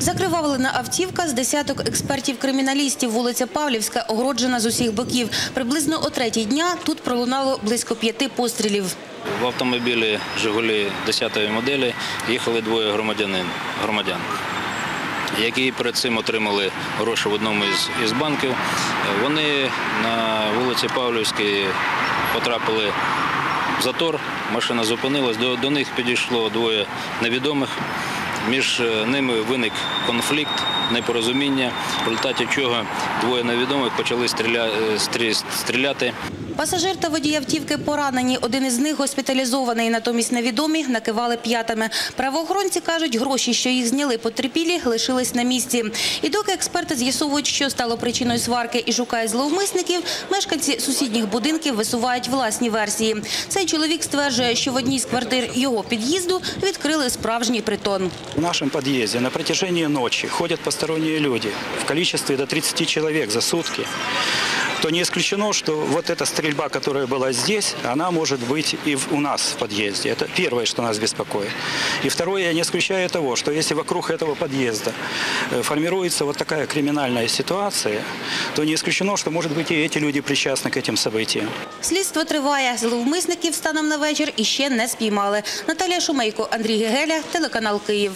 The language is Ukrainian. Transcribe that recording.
Закривавлена автівка з десяток експертів-криміналістів. Вулиця Павлівська огороджена з усіх боків. Приблизно о третій дня тут пролунало близько п'яти пострілів. В автомобілі «Жигулі» 10-ї моделі їхали двоє громадян, які перед цим отримали гроші в одному із, із банків. Вони на вулиці Павлівській потрапили в затор, машина зупинилась, до, до них підійшло двоє невідомих. Між е, ними виник конфлікт, непорозуміння, в результаті чого двоє невідомих почали е, стріляти. Пасажир та водій автівки поранені. Один із них госпіталізований, натомість невідомі накивали п'ятами. Правоохоронці кажуть, гроші, що їх зняли потерпілі, лишились на місці. І доки експерти з'ясовують, що стало причиною сварки і шукають зловмисників, мешканці сусідніх будинків висувають власні версії. Цей чоловік стверджує, що в одній з квартир його під'їзду відкрили справжній притон. В нашем подъезде на протяжении ночи ходят посторонние люди в количестве до 30 человек за сутки, то не исключено, что вот эта стрельба, которая была здесь, она может быть и в- у нас в подъезде. Это первое, что нас беспокоит. И второе, я не исключаю того, что если вокруг этого подъезда э, формируется вот такая криминальная ситуация, то не исключено, что, может быть, и эти люди причастны к этим событиям. Слідство триває. Зловмисників станом на вечір іще не спіймали. Наталія Шумейко, Андрій Гегеля, телеканал Київ.